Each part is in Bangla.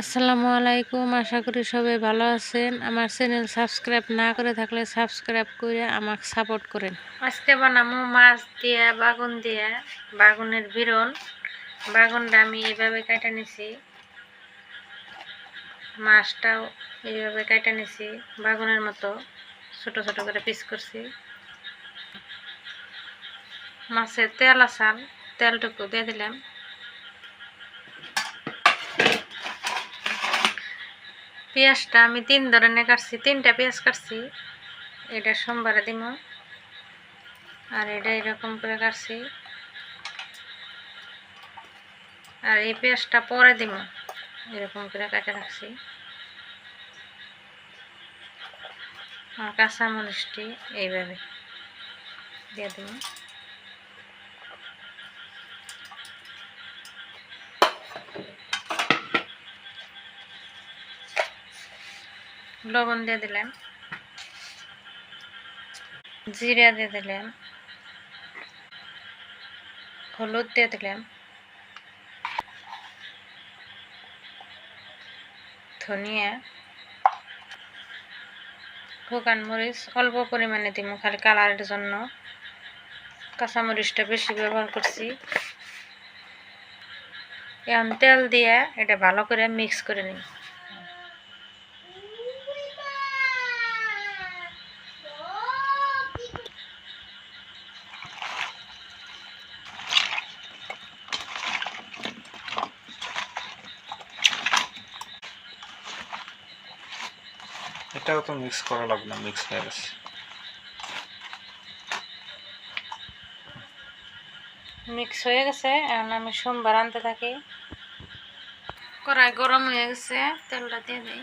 আসসালামু আলাইকুম। আশা করি সবাই ভালো আছেন। আমার চ্যানেল সাবস্ক্রাইব না করে থাকলে সাবস্ক্রাইব করে আমাকে সাপোর্ট করেন। আজকে বানাবো মাছ দিয়ে, বাগুন দিয়ে। বাগুনের বিরন। বাগুনটা আমি এইভাবে কাটা নিছি। মাছটাও এইভাবে কাটা নিছি, বাগুনের মতো। ছোট ছোট করে পিস করছি। মাছের তেল আসাল তেলটুকু দিয়ে দিলাম। পেঁয়াজটা আমি তিন ধরনের কাটছি, তিনটা পেঁয়াজ কাটছি। এটা সোমবারে দিব আর এটা এরকম করে কাটছি। আর এই পেঁয়াজটা পরে দিব এরকম করে কাটে রাখছি। আর কাঁচামরিচটি এইভাবে দিয়ে দিব লবণ দিয়ে দিলাম জিরা দিয়ে দিলাম হলুদ দিয়ে দিলাম ধনিয়া। শুকান মরিচ অল্প পরিমাণে দিব খালি কালারের জন্য। কাঁচামরিচটা বেশি ব্যবহার করছি। এখন তেল দিয়ে এটা ভালো করে মিক্স করে নিই। এটাও তো মিক্স করা লাগবে না মিক্স হয়ে গেছে। মিক্স হয়ে গেছে, এখন আমি সোমবার আনতে থাকি। কড়াই গরম হয়ে গেছে, তেলটা দিয়ে দিই।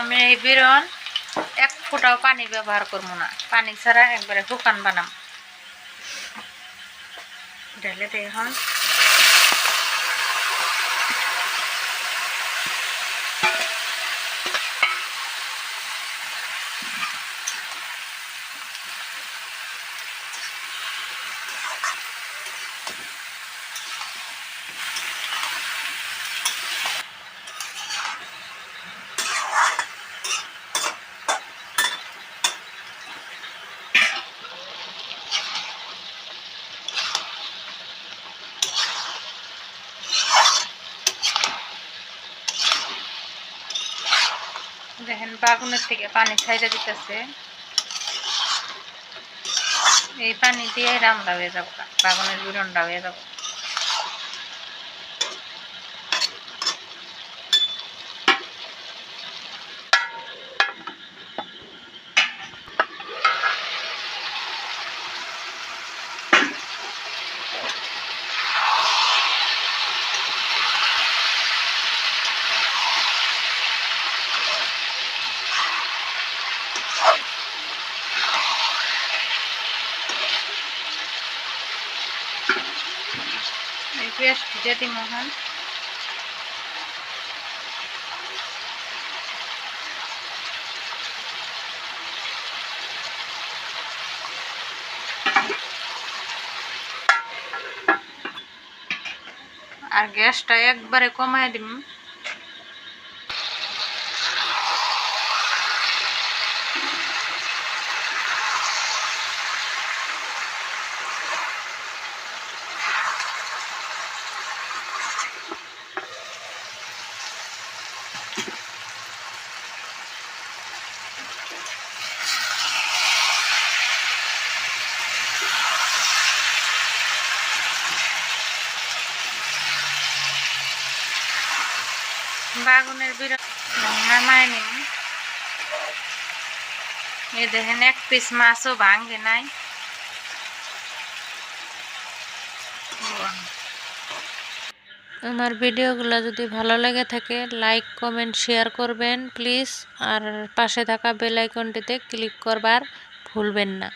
আমি এই বিরন এক ফোঁটাও পানি ব্যবহার করব না। পানি ছাড়া একবারে শুকান বানাম। ঢেলে দিই এখন। দেখেন বাগুনের থেকে পানি ছাইড়ে দিতেছে। এই পানি দিয়ে রান্না হয়ে যাব, বাগুনের বিরনটা হয়ে যাব। দিয়ে দিই আর গ্যাসটা একবারে কমায় দিম বাগুনের বিরাট নামায় নিন এই দেখেন, এক পিস মাছও ভাঙ্গে নাই। আমার ভিডিওগুলো যদি ভালো লেগে থাকে, লাইক, কমেন্ট, শেয়ার করবেন, প্লিজ। আর পাশে থাকা বেল আইকনটিতে ক্লিক করবার ভুলবেন না।